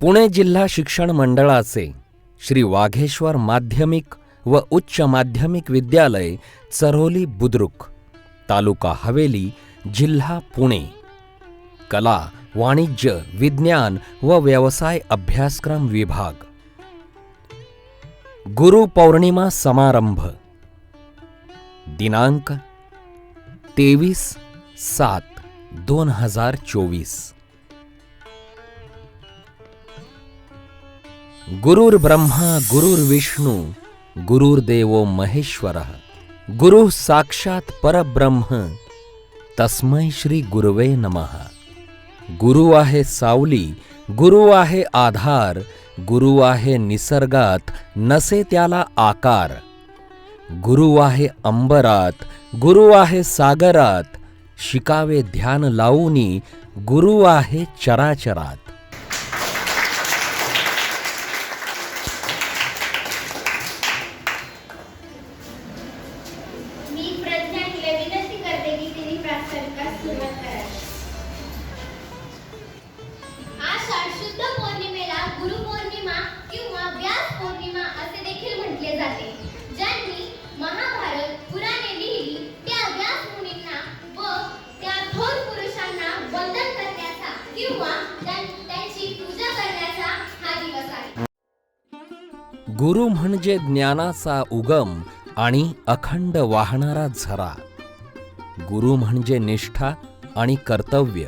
पुणे जिल्हा शिक्षण मंडळाचे श्री वाघेश्वर माध्यमिक व उच्च माध्यमिक विद्यालय चरोली बुद्रुक तालुका हवेली जिल्हा पुणे. कला वाणिज्य विज्ञान व व्यवसाय अभ्यासक्रम विभाग. गुरुपौर्णिमा समारंभ. दिनांक तेवीस सात दोन हजार चोवीस. गुरुर्ब्रह्मा गुरुर्विष्णू गुरुर्देवो महेश्वरः। गुरु साक्षात परब्रह्म तस्मै श्री गुरुवे नमः। गुरु आहे सावली गुरु आहे आधार गुरु आहे निसर्गात नसे त्याला आकार। गुरु आहे अंबरात गुरु आहे सागरात शिकावे ध्यान लावूनी गुरु आहे चराचरात। गुरु म्हणजे ज्ञानाचा उगम आणि अखंड वाहणारा झरा. गुरु म्हणजे निष्ठा आणि कर्तव्य.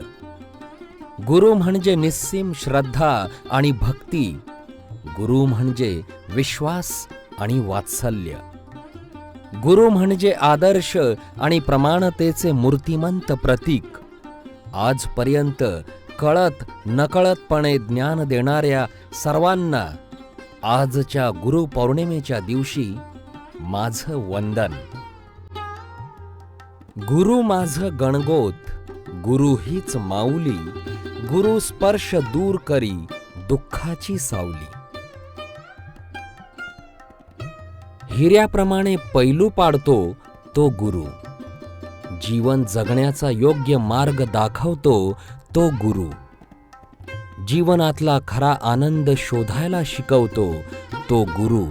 गुरु म्हणजे निस्सीम श्रद्धा आणि भक्ती. गुरु म्हणजे विश्वास आणि वात्सल्य. गुरु म्हणजे आदर्श आणि प्रमाणतेचे मूर्तिमंत प्रतीक. आजपर्यंत कळत नकळतपणे ज्ञान देणाऱ्या सर्वांना आजच्या गुरुपौर्णिमेच्या दिवशी माझं वंदन. गुरु माझं गणगोत गुरु हीच माऊली गुरु स्पर्श दूर करी दुःखाची सावली. हिऱ्याप्रमाणे पैलू पाडतो तो गुरु. जीवन जगण्याचा योग्य मार्ग दाखवतो तो गुरु. जीवनातला खरा आनंद शोधायला शिकवतो तो गुरु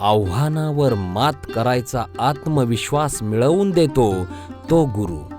आव्हानावर मात करायचा आत्मविश्वास मिळवून देतो तो गुरु.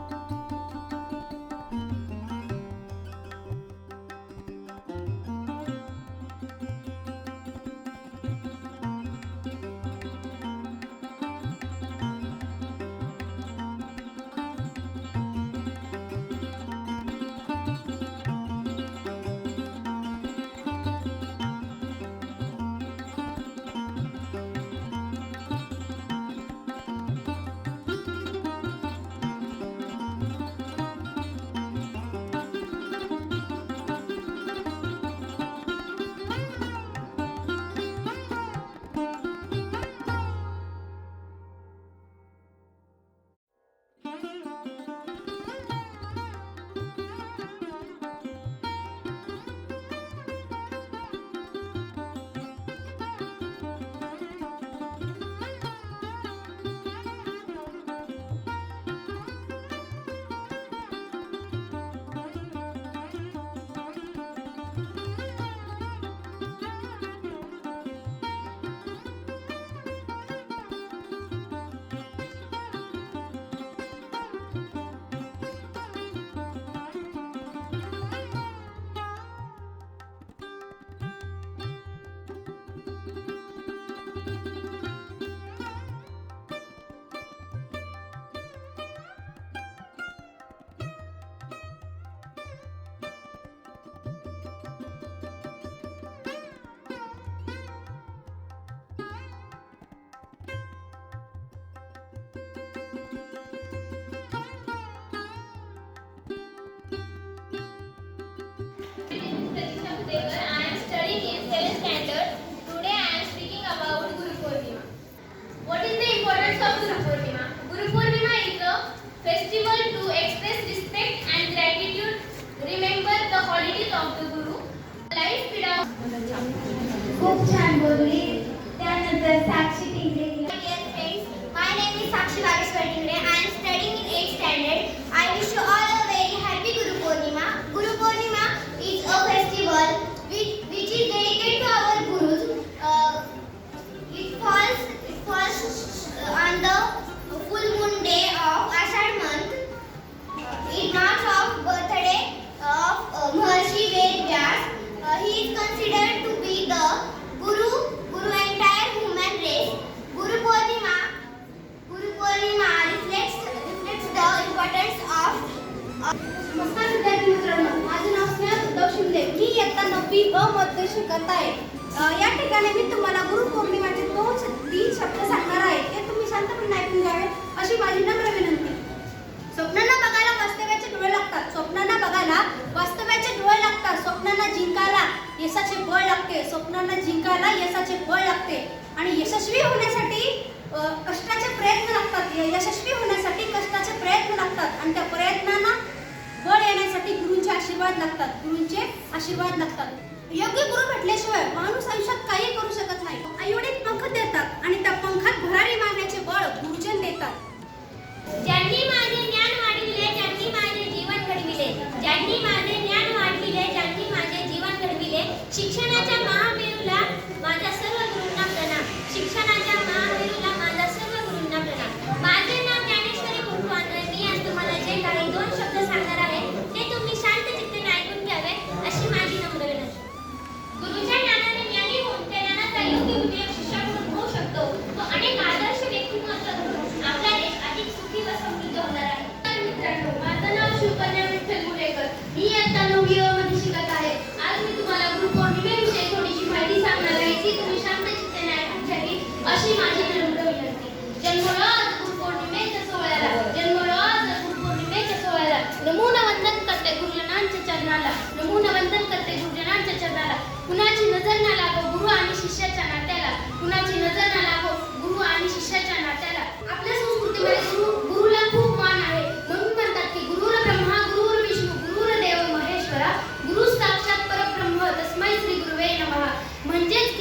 खूप छान बोलली. त्यानंतर साक्षी टिंगरे नमस्कार विद्यार्थी मित्रांनो माझे नाव स्नेहा उद्धव शिंदे. मी इयत्ता नववी ब मध्ये शिकत आहे. या ठिकाणी मी तुम्हाला गुरु पौर्णिमाचे दोन तीन शब्द सांगणार आहे. ते तुम्ही शांतपणे ऐकून घ्यावे अशी माझी नम्र विनंती. स्वप्न आशीर्वाद लागतात. गुरुंचे आशीर्वाद लागतात. योग्य गुरु भेटल्याशिवाय माणूस आयुष्यात काही करू शकत नाही. आईवडील पंख देतात आणि तुम्ही शांत चित्ताने ऐकून घ्यावी अशी माझी नम्र विनंती गुरुपौर्णिमेच्या सोहळ्याला गुरुपौर्णिमेच्या सोहळ्याला वंदन करते गुरुजनांच्या चरणाला वंदन करते गुरुजनांच्या चरणाला कुणाची नजर ना लागो गुरु आणि शिष्याच्या नात्याला कुणाची नजर ना लागो गुरु आणि शिष्याच्या नात्याला आपल्या संस्कृतीमध्ये गुरु गुरुला खूप मान आहे म्हणून म्हणतात की गुरुर ब्रह्मा गुरुर विष्णू गुरुर देव महेश्वरा गुरु साक्षात परब्रह्म तस्मै श्री गुरुवे नमः. म्हणजेच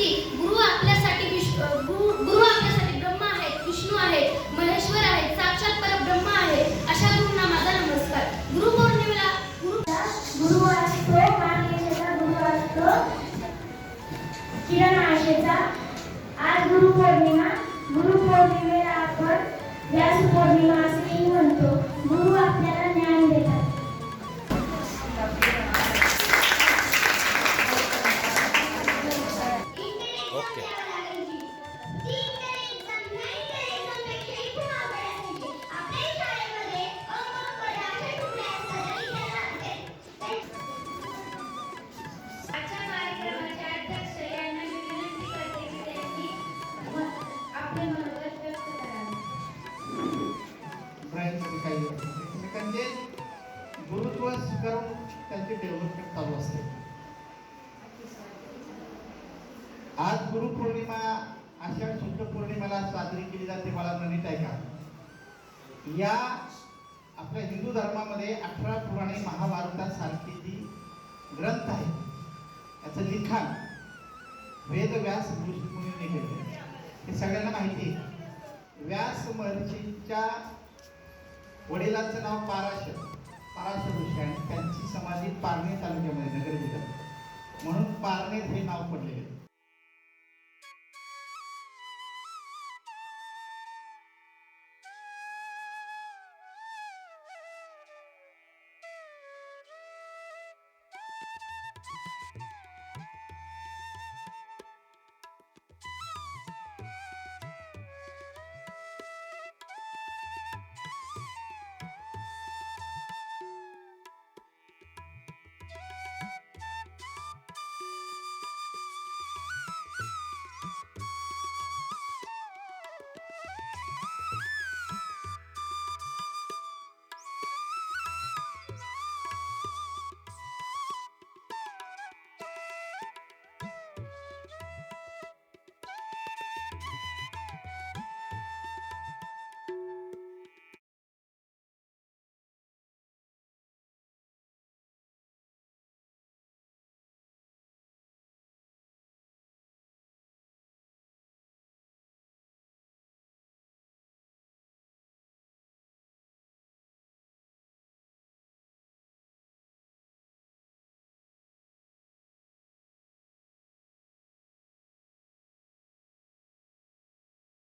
गुरु गुरु आपल्यासाठी ब्रह्मा आहेत विष्णू आहेत महेश्वर आहेत साक्षात परब्रह्म आहे अशा गुरुंना माझा नमस्कार. गुरुपौर्णिमेला गुरु गुरु असतो मार्गदर्शनाचा गुरु असतो किरण आशेचा आज गुरुपौर्णिमा गुरुपौर्णिमेला आपण व्यास पौर्णिमा असेही म्हणतो. गुरु आपल्याला ज्ञान देतात. त्यांची डेव्हलपमेंट चालू असते. आज गुरुपौर्णिमा आषाढ शुद्ध पौर्णिमेला साजरी केली जाते मला नवीन आहे का? या आपल्या हिंदू धर्मामध्ये अठरा पुराणे महाभारतासारखी जी ग्रंथ आहे याचं लिखाण वेद व्यास ऋषीमुनींनी केले हे सगळ्यांना माहिती आहे. व्यास महर्षींच्या वडिलांचं नाव पाराशर. पाराशर ऋषी आणि त्यांची समाधी पारनेर तालुक्यामध्ये नगर जिल्ह्यात म्हणून पारनेर हे नाव पडलेले आहे.